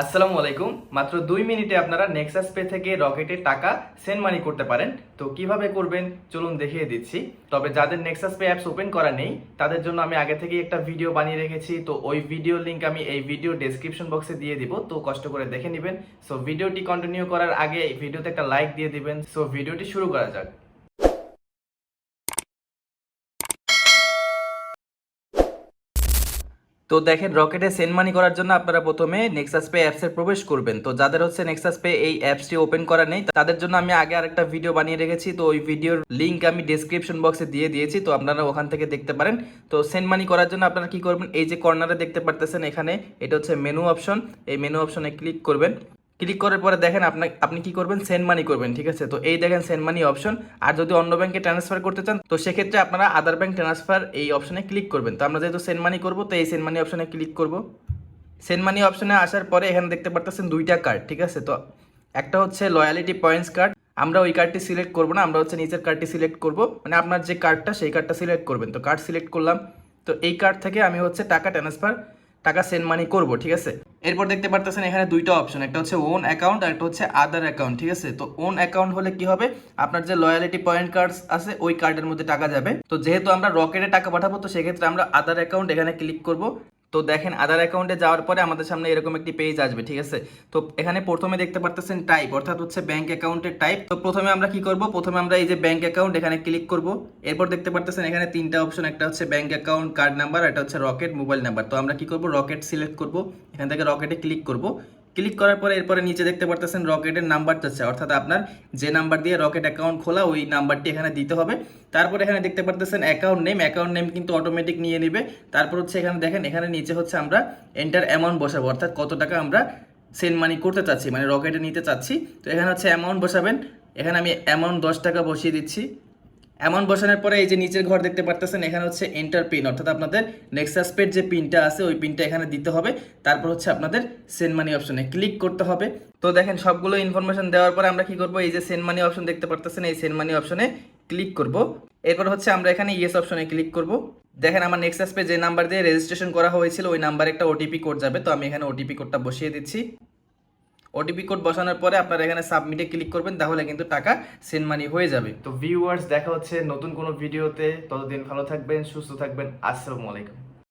আসসালামু আলাইকুম। মাত্র দুই মিনিটে আপনারা নেক্সাস পে থেকে রকেটে টাকা সেন্ড মানি করতে পারেন। তো কীভাবে করবেন? চলুন দেখিয়ে দিচ্ছি। তবে যাদের নেক্সাস পে অ্যাপস ওপেন করা নেই, তাদের জন্য আমি আগে থেকেই একটা ভিডিও বানিয়ে রেখেছি। তো ওই ভিডিও লিঙ্ক আমি এই ভিডিও ডেসক্রিপশন বক্সে দিয়ে দিব। তো কষ্ট করে দেখে নেবেন। সো ভিডিওটি কন্টিনিউ করার আগে এই ভিডিওতে একটা লাইক দিয়ে দিবেন। সো ভিডিওটি শুরু করা যাক। তো দেখেন, রকেটে সেন্ড মানি করার জন্য আপনারা প্রথমে নেক্সাস পে অ্যাপসে প্রবেশ করবেন। তো যাদের হচ্ছে নেক্সাস পে এই অ্যাপসটি ওপেন করা নেই, তাদের জন্য আমি আগে আরেকটা ভিডিও বানিয়ে রেখেছি। তো ওই ভিডিওর লিঙ্ক আমি ডিসক্রিপশন বক্সে দিয়ে দিয়েছি। তো আপনারা ওখান থেকে দেখতে পারেন। তো সেন্ড মানি করার জন্য আপনারা কি করবেন? এই যে কর্নারে দেখতে পারতেছেন এখানে, এটা হচ্ছে মেনু অপশন এই মেনু অপশনে ক্লিক করবেন। ক্লিক করার পরে দেখেন আপনি আপনি কি করবেন? সেন্ড মানি করবেন, ঠিক আছে? তো এই দেখেন সেন্ড মানি অপশন আর যদি অন্য ব্যাংকে ট্রান্সফার করতে চান, তো সেক্ষেত্রে আপনারা আদার ব্যাংক ট্রান্সফার এই অপশনে ক্লিক করবেন। তো আমরা যেহেতু সেন্ড মানি করব, তো এই সেন্ড মানি অপশনে ক্লিক করব। সেন্ড মানি অপশনে আসার পরে এখানে দেখতে পারতেছেন দুইটা কার্ড ঠিক আছে? তো একটা হচ্ছে লয়ালিটি পয়েন্টস কার্ড আমরা ওই কার্ডটি সিলেক্ট করব না, আমরা হচ্ছে নিচের কার্ডটি সিলেক্ট করব। মানে আপনার যে কার্ডটা সেই কার্ডটা সিলেক্ট করবেন। তো কার্ড সিলেক্ট করলাম। তো এই কার্ড থেকে আমি হচ্ছে টাকা ট্রান্সফার টাকা সেন্ড মানি করব, ঠিক আছে? এরপর দেখতে পারতেছেন এখানে দুইটা অপশন একটা হচ্ছে ওন অ্যাকাউন্ট আর একটা হচ্ছে আদার অ্যাকাউন্ট ঠিক আছে? তো ওন অ্যাকাউন্ট হলে কি হবে? আপনার যে লয়ালিটি পয়েন্ট কার্ড আছে, ওই কার্ডের মধ্যে টাকা যাবে। তো যেহেতু আমরা রকেটে টাকা পাঠাবো, তো সেক্ষেত্রে আমরা আদার অ্যাকাউন্ট এখানে ক্লিক করব। তো দেখেন আদার অ্যাকাউন্টে যাওয়ার পরে আমাদের সামনে এরকম একটি পেজ আসবে, ঠিক আছে? তো এখানে প্রথমে দেখতে পারতেছেন টাইপ অর্থাৎ হচ্ছে ব্যাংক অ্যাকাউন্টের টাইপ তো প্রথমে আমরা কি করব? প্রথমে আমরা এই যে ব্যাংক অ্যাকাউন্ট এখানে ক্লিক করব। এরপর দেখতে পারতেছেন এখানে তিনটা অপশন একটা হচ্ছে ব্যাংক অ্যাকাউন্ট কার্ড নাম্বার একটা হচ্ছে রকেট মোবাইল নাম্বার তো আমরা কি করব? রকেট সিলেক্ট করব। এখান থেকে রকেটে ক্লিক করব। ক্লিক করার পরে এরপরে নিচে দেখতে পারতেছেন রকেটের নাম্বার চাচ্ছে অর্থাৎ আপনার যে নাম্বার দিয়ে রকেট অ্যাকাউন্ট খোলা, ওই নাম্বারটি এখানে দিতে হবে। তারপর এখানে দেখতে পারতেছেন অ্যাকাউন্ট নেম অ্যাকাউন্ট নেম কিন্তু অটোমেটিক নিয়ে নেবে। তারপর হচ্ছে এখানে দেখেন, এখানে নিচে হচ্ছে আমরা এন্টার অ্যামাউন্ট বসাবো। অর্থাৎ কত টাকা আমরা সেন্ড মানি করতে চাচ্ছি মানে রকেটে নিতে চাচ্ছি। তো এখানে হচ্ছে অ্যামাউন্ট বসাবেন। এখানে আমি অ্যামাউন্ট দশ টাকা বসিয়ে দিচ্ছি। অ্যামাউন্ট বসানোর পরে এই যে নিচের ঘর দেখতে পারতেছেন, এখানে হচ্ছে এন্টার পিন অর্থাৎ আপনাদের নেক্সাস পেড যে পিনটা আছে, ওই পিনটা এখানে দিতে হবে। তারপর হচ্ছে আপনাদের সেন্ড মানি অপশনে ক্লিক করতে হবে। তো দেখেন, সবগুলো ইনফরমেশন দেওয়ার পরে আমরা কি করব? এই যে সেন্ড মানি অপশন দেখতে পারতেছেন, এই সেন্ড মানি অপশনে ক্লিক করব। এরপর হচ্ছে আমরা এখানে ইয়েস অপশনে ক্লিক করব। দেখেন, আমার নেক্সাস পে যে নাম্বার দিয়ে রেজিস্ট্রেশন করা হয়েছিল, ওই নাম্বারে একটা ওটিপি কোড যাবে, তো আমি এখানে ওটিপি কোডটা বসিয়ে দিচ্ছি। ওটিপি কোড বসানোর পরে আপনারা এখানে সাবমিটে ক্লিক করবেন, তাহলে কিন্তু টাকা সেন্ড মানি হয়ে যাবে। তো ভিউয়ার্স দেখা হচ্ছে নতুন কোনো ভিডিওতে ততদিন ভালো থাকবেন, সুস্থ থাকবেন। আসসালামু আলাইকুম।